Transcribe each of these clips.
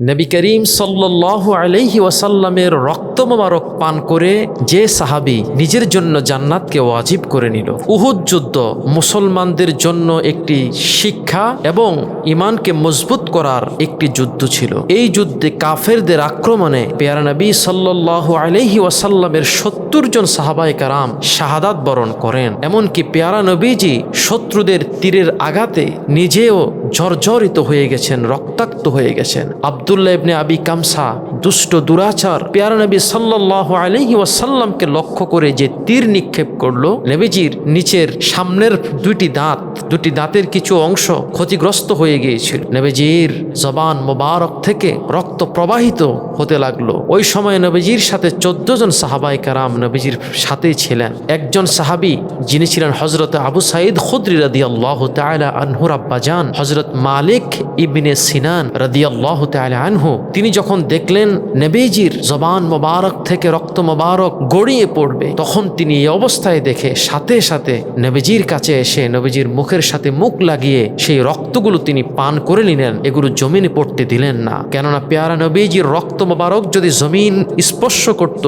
নবী করিম সাল্লাহ আলাইহি ওয়াসাল্লামের রক্ত মোবারক পান করে যে সাহাবি নিজের জন্য জান্নাতকে ওয়াজিব করে নিল। উহুদ যুদ্ধ মুসলমানদের জন্য একটি শিক্ষা এবং ইমানকে মজবুত করার একটি যুদ্ধ ছিল। এই যুদ্ধে কাফেরদের আক্রমণে পেয়ারা নবী সাল্লাহ আলাইহি ওয়াসাল্লামের সত্তর জন সাহাবাই কারাম শাহাদাত বরণ করেন। এমনকি পেয়ারা নবীজি শত্রুদের তীরের আঘাতে নিজেও জর্জরিত হয়ে গেছেন, রক্তাক্ত হয়ে গেছেন। আবদুল্লাহ ইবনে আবি কামসা, দুষ্ট দুরাচার, পেয়ারা নবী সাল্লাহ আলহি ওয়াসাল্লামকে লক্ষ্য করে যে তীর নিক্ষেপ করল নেবেজির নিচের সামনের দুইটি দাঁত, দুটি দাঁতের কিছু অংশ ক্ষতিগ্রস্ত হয়ে গিয়েছিল। নবীজির জবান মোবারক থেকে রক্ত প্রবাহিত হতে লাগল। ওই সময় নবীজির সাথে চোদ্দ জন সাহাবাই কারাম নবীজির সাথে ছিলেন। একজন সাহাবি যিনি ছিলেন হজরত আবু সাইদ খুদ্রি রাদি আল্লাহ তালা আনহুর আব্বাজান হজরত মালিক ইবিনে সিনান রাদি আল্লাহ আনহু, তিনি যখন দেখলেন নবীজির জবান মোবারক থেকে রক্ত মোবারক গড়িয়ে পড়বে, তখন তিনি এই অবস্থায় দেখে সাথে সাথে নবীজির কাছে এসে নবীজির মুখের সাথে মুখ লাগিয়ে সেই রক্তগুলো তিনি পান করে নিলেন। এগুলো জমিনে পড়তে দিলেন না। কেননা পেয়ারা নবীজির রক্ত মোবারক যদি জমিন স্পর্শ করত,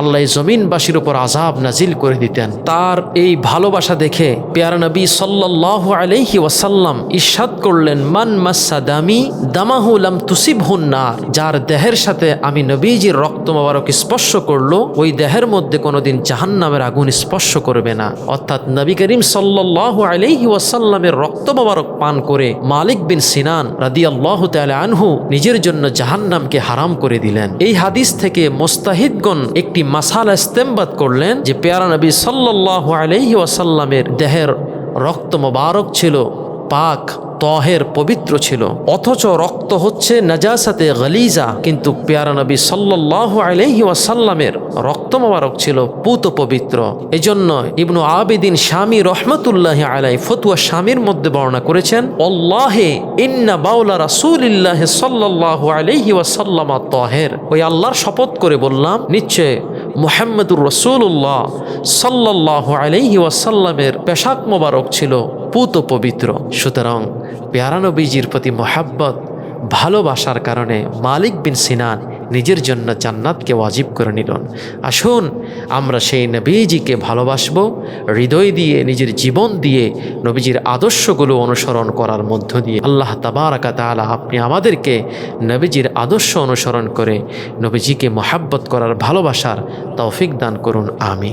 আল্লাহ জমিনবাসীর উপর আজাব নাজিল করে দিতেন। তার এই ভালোবাসা দেখে পেয়ারা নবী সাল্লাহ আলাইহি ওয়াসাল্লাম ইস্বাদ করলেন, মান মাসা দামি দামাহুলাম তুসিব হুন্নার যার দেহের সাথে আমি নবীজির রক্ত মোবারক স্পর্শ করল, ওই দেহের মধ্যে কোনোদিন জাহান্নামের আগুন স্পর্শ করবে না। অর্থাৎ নবী করিম সাল্লাহ আলাইহি ওয়াসাল্লামের রক্ত মোবারক পান করে মালিক বিন সিনান রাদি আল্লাহ আনহু নিজের জন্য জাহান্নামকে হারাম করে দিলেন। এই হাদিস থেকে মোস্তাহিদগণ একটি মাসালা ইস্তেমবাদ করলেন যে, পেয়ারা নবী সাল্লাহ আলাইহি ওয়াসাল্লামের দেহের রক্ত মোবারক ছিল পাক। তহের পবিত্র ছিল। অথচ রক্ত হচ্ছে নাজাসাতে গলিজা, কিন্তু পেয়ারা নবী সাল্লাহ আলহি ওয়াসাল্লামের রক্ত মোবারক ছিল পুত পবিত্র। এজন্য ইবনু আবেদিন স্বামী রহমতুল্লাহ আলাই ফতুয়া স্বামীর মধ্যে বর্ণনা করেছেন অল্লাহে ইন্না বাউলা রাসুলিল্লাহ সাল্লাহ আলহি ওয়াসাল্লামা তহের। ওই আল্লাহর শপথ করে বললাম, নিশ্চয় মুহাম্মদুর রসুল্লাহ সাল্লাহ আলহি ওয়াসাল্লামের পেশাক মোবারক ছিল পুত পবিত্র। সুতরাং পেয়ারানবীজির প্রতি মোহাব্বত, ভালোবাসার কারণে মালিক বিন সিনান নিজের জন্য জান্নাতকে ওয়াজিব করে নিলেন আসুন আমরা সেই নবীজিকে ভালোবাসব, হৃদয় দিয়ে, নিজের জীবন দিয়ে, নবীজির আদর্শগুলো অনুসরণ করার মধ্য দিয়ে। আল্লাহ তাবারাকা তালা আপনি আমাদেরকে নবীজির আদর্শ অনুসরণ করে নবীজিকে মোহাব্বত করার ভালোবাসার তৌফিক দান করুন আমি